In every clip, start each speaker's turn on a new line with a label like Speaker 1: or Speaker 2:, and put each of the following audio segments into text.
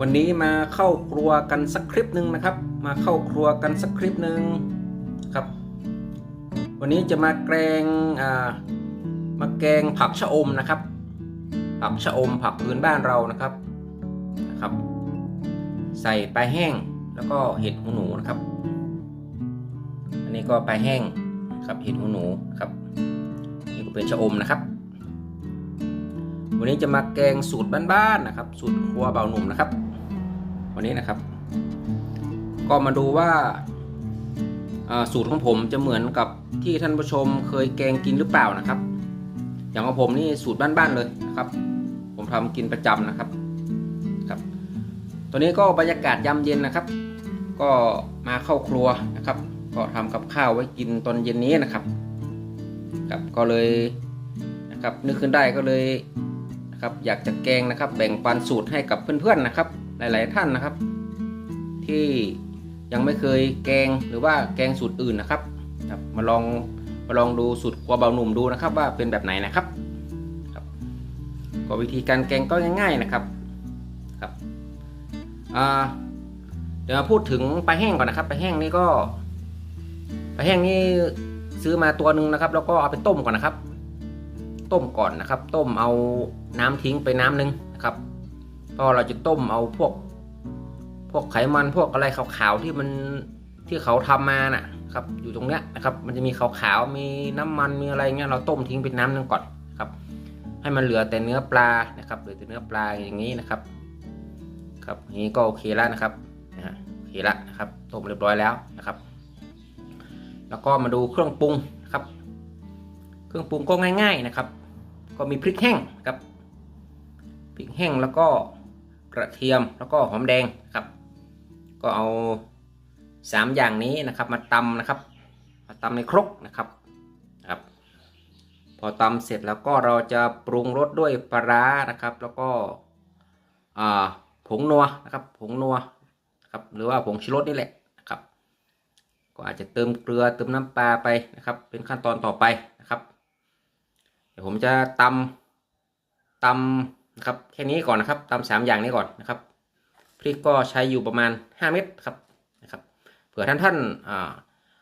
Speaker 1: วันนี้มาเข้าครัวกันสักคลิปหนึ่งนะครับ มาเข้าครัวกันสักคลิปหนึ่งครับ วันนี้จะมาแกงอ่ามาแกงผักชะอมนะครับ ผักชะอมผักพื้นบ้านเรานะครับนะครับ ใส่ปลาแห้งแล้วก็เห็ดหูหนูนะครับ อันนี้ก็ปลาแห้งครับเห็ดหูหนูครับนี่ก็เป็นชะอมนะครับวันนี้จะมาแกงสูตรบ้านๆนะครับ สูตรครัวเบาหนุ่มนะครับ วันนี้นะครับ ก็มาดูว่าสูตรของผมจะเหมือนกับที่ท่านผู้ชมเคยแกงกินหรือเปล่านะครับ อย่างของผมนี่สูตรบ้านๆเลยนะครับ ผมทำกินประจำนะครับครับ ตัวนี้ก็บรรยากาศยามเย็นนะครับ ก็มาเข้าครัวนะครับ ก็ทำกับข้าวไว้กินตอนเย็นนี้นะครับครับก็เลยนะครับนึกขึ้นได้ก็เลยนะครับอยากจะแกงนะครับ แบ่งปันสูตรให้กับเพื่อนๆนะครับ หลาย ๆ ท่านนะครับ ที่ยังไม่เคยแกงหรือว่าแกงสูตรอื่นนะครับครับมาลองมาลองดูสูตรกัวเบาหนุ่มดูนะครับ ว่าเป็นแบบไหนนะครับครับ ก็วิธีการแกงก็ง่าย ๆนะครับครับเดี๋ยวมาพูดถึงปลาแห้งก่อนนะครับปลาแห้งนี่ก็ปลาแห้งนี่ซื้อมาตัวหนึ่งนะครับ แล้วก็เอาไปต้มก่อนนะครับ ต้มก่อนนะครับ ต้มเอาน้ำทิ้งไปน้ำหนึงนะครับ พราะเราจะต้มเอาพวก พวกไขมันพวกอะไรขาวๆที่มันที่เขาทำมาน่ะ ครับ อยู่ตรงเนี้ยนะครับ มันจะมีขาวๆมีน้ำมันมีอะไรเงี้ยเราต้มทิ้งเป็นน้ำนึงก่อนครับ ให้มันเหลือแต่เนื้อปลานะครับเหลือแต่เนื้อปลาอย่างนี้นะครับ ครับนี้ก็โอเคแล้วนะครับนะฮะโอเคแล้วนะครับต้มเรียบร้อยแล้วนะครับ แล้วก็มาดูเครื่องปรุงนะครับ เครื่องปรุงก็ง่าย ๆนะครับ ก็มีพริกแห้งครับพริกแห้งแล้วก็ กระเทียมแล้วก็หอมแดงครับ ก็เอาสามอย่างนี้นะครับมาตำนะครับ มาตำในครกนะครับครับ พอตำเสร็จแล้วก็เราจะปรุงรสด้วยปลาร้านะครับ แล้วก็อ่าผงนัวนะครับ ผงนัวนครับหรือว่าผงชูรสนี่แหละนะครับ ก็อาจจะเติมเกลือเติมน้ำปลาไปนะครับ เป็นขั้นตอนต่อไปนะครับ เดี๋ยวผมจะตำตำ นะครับแค่นี้ก่อนนะครับตำสามอย่างนี้ก่อนนะครับพริกก็ใช้อยู่ประมาณ 5 เม็ดครับนะครับเผื่อท่านท่านอ่า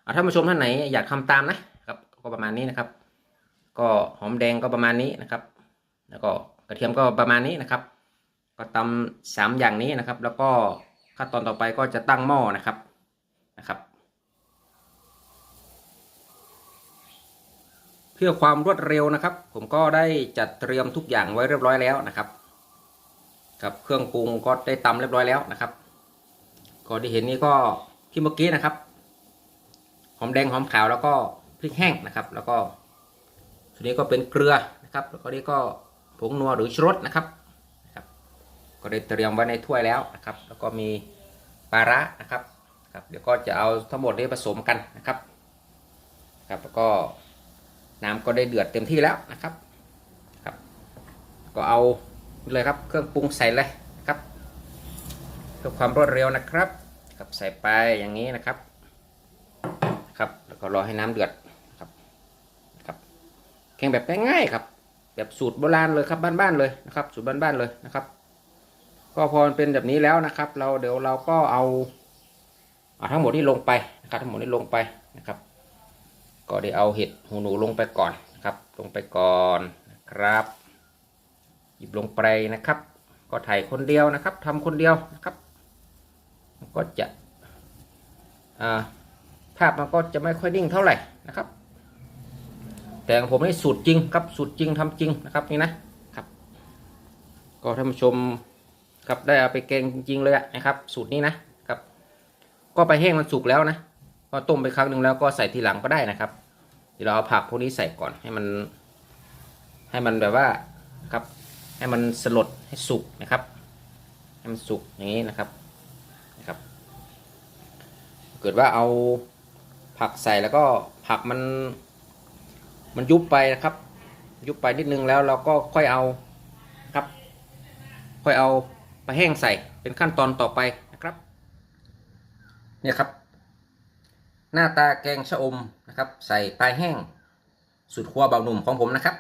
Speaker 1: อ่าท่านผู้ชมท่านไหนอยากทำตามนะครับก็ประมาณนี้นะครับ ก็หอมแดงก็ประมาณนี้นะครับ แล้วก็กระเทียมก็ประมาณนี้นะครับ ก็ตำสามอย่างนี้นะครับ แล้วก็ขั้นตอนต่อไปก็จะตั้งหม้อนะครับนะครับ เพื่อความรวดเร็วนะครับ ผมก็ได้จัดเตรียมทุกอย่างไว้เรียบร้อยแล้วนะครับกับเครื่องปรุงก็ได้ตำเรียบร้อยแล้วนะครับก็ที่เห็นนี่ก็ที่เมื่อกี้นะครับหอมแดงหอมขาวแล้วก็พริกแห้งนะครับ แล้วก็ทีนี้ก็เป็นเกลือนะครับแล้วก็นี่ก็ผงนัวหรือชรสนะครับนะครับก็ได้เตรียมไว้ในถ้วยแล้วนะครับ แล้วก็มีปลาระนะครับครับ เดี๋ยวก็จะเอาทั้งหมดนี้ผสมกันนะครับครับแล้วก็ น้ำก็ได้เดือดเต็มที่แล้วนะครับครับ ก็เอาเลยครับเครื่องปรุงใส่เลยครับเพื่อความรวดเร็วนะครับครับใส่ไปอย่างนี้นะครับ ครับแล้วก็รอให้น้ำเดือดครับครับแข่งแบบง่ายๆครับ แบบสูตรโบราณเลยครับบ้านๆเลยนะครับสูตรบ้านๆเลยนะครับ ก็พอมันเป็นแบบนี้แล้วนะครับ เราเดี๋ยวเราก็เอาเอาทั้งหมดที่ลงไปนะครับทั้งหมดที่ลงไปนะครับ ก็ได้เอาเห็ดหูหนูลงไปก่อนครับลงไปก่อนนะครับ หยิบลงไปนะครับ ก็ถ่ายคนเดียวนะครับทำคนเดียวนะครับ ก็จะภาพมันก็จะไม่ค่อยนิ่งเท่าไหร่นะครับ แต่ของผมนี่สูตรจริงครับสูตรจริงทำจริงนะครับนี่นะครับ ก็ท่านผู้ชมครับได้เอาไปแกงจริงๆเลยนะครับ สูตรนี้นะครับ ก็ไปแห้งมันสุกแล้วนะ ก็ต้มไปครั้งหนึ่งแล้วก็ใส่ทีหลังก็ได้นะครับเดี๋ยวเราเอาผักพวกนี้ใส่ก่อนให้มัน ให้มันแบบว่าครับ ให้มันสลดให้สุกนะครับ ให้มันสุกอย่างนี้นะครับนะครับ เกิดว่าเอาผักใส่แล้วก็ผักมัน มันยุบไปนะครับ ยุบไปนิดนึงแล้วเราก็ค่อยเอาครับ ค่อยเอาไปแห้งใส่เป็นขั้นตอนต่อไปนะครับ เนี่ยครับ หน้าตาแกงชะอมนะครับ ใส่ปลายแห้งสูตรครัวเบาหนุ่มของผมนะครับ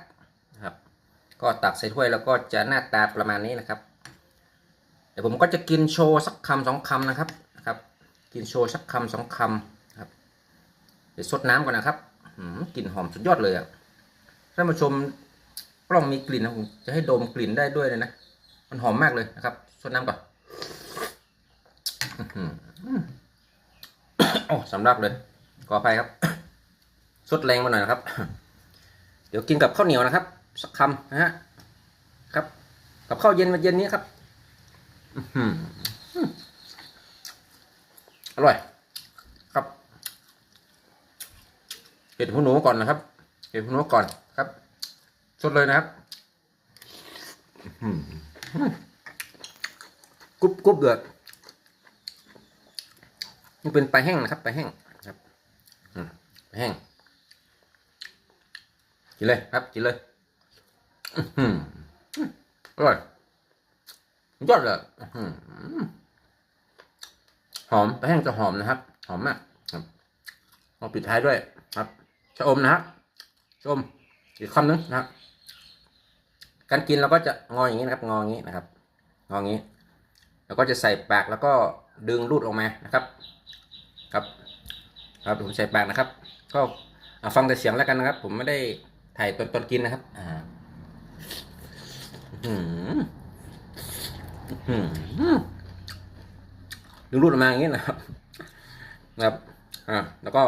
Speaker 1: นะครับ ก็ตักใส่ถ้วยแล้วก็จะหน้าตาประมาณนี้นะครับ เดี๋ยวผมก็จะกินโชว์สักคำสองคำนะครับนะครับ กินโชว์สักคำสองคำครับ เดี๋ยวซดน้ำก่อนนะครับกลิ่นหอมสุดยอดเลยอะท่านผู้ชมกล้องมีกลิ่นนะผมจะให้ดมกลิ่นได้ด้วยเลยนะมันหอมมากเลยนะครับซดน้ำก่อน โอ้สำลักเลยขออภัยครับซดแรงมาหน่อยนะครับ เดี๋ยวกินกับข้าวเหนียวนะครับ สักคำนะฮะครับ กับข้าวเย็นวันเย็นนี้ครับอร่อย ครับเห็ดหูหนูก่อนนะครับเห็ดหูหนูก่อนครับสดเลยนะครับกรุบกรุบเดือด นี่เป็นปลาแห้งนะครับปลาแห้งครับปลาแห้งกินเลยครับกินเลยอร่อยยอดเลยหอหอมปลาแห้งจะหอมนะครับ หอมมากครับเอาปิดท้ายด้วยครับชะอมนะครับชะอมอีกคำนึงนะครับการกินเราก็จะงออย่างนี้นะครับ งออย่างนี้นะครับ งออย่างนี้ แล้วก็จะใส่ปากแล้วก็ดึงรูดออกมานะครับ ครับครับผมใส่ปากนะครับ ก็ฟังแต่เสียงแล้วกันนะครับ ผมไม่ได้ถ่ายตอนตอนกินนะครับ อ่าอื้อหืออื้อหือดึงรูดออกมาอย่างนี้นะครับนะครับอ่าแล้วก็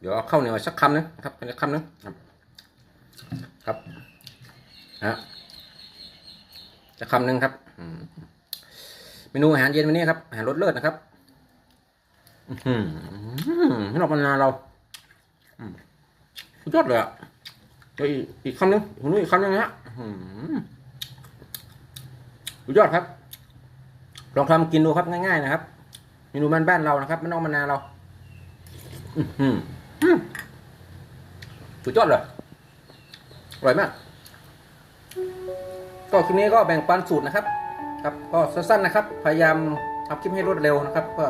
Speaker 1: เดี๋ยวเอาเข้าวเหนียวสักคำนึงนะครับเป็นสักคำนึงครับ ครับนะจะคำหนึ่งครับเมนูอาหารเย็นวันนี้ครับอาหารรสเลิศนะครับ ให้เราพัฒนาเราอืมยอดเลยอะเดี๋ยวอีกอีกคำนึงผมนู้อีกคำนึงนะฮะอื้อหือสุดยอดครับ ลองทำกินดูครับง่ายๆนะครับเมนูบ้านๆเรานะครับไม่ต้องมะนาเราอือหืออืมสุดยอดเลยอร่อยมาก ก็คลิปนี้ก็แบ่งปันสูตรนะครับ ครับ ก็สั้นๆนะครับ พยายามทำคลิปให้รวดเร็วนะครับเพื่อ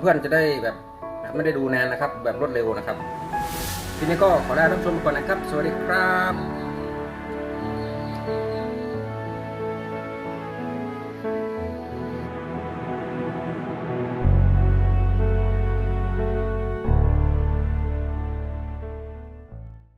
Speaker 1: เพื่อนๆจะได้แบบไม่ได้ดูนานนะครับ แบบรวดเร็วนะครับ ทีนี้ก็ขอลาท่านชมก่อนนะครับ สวัสดีครับ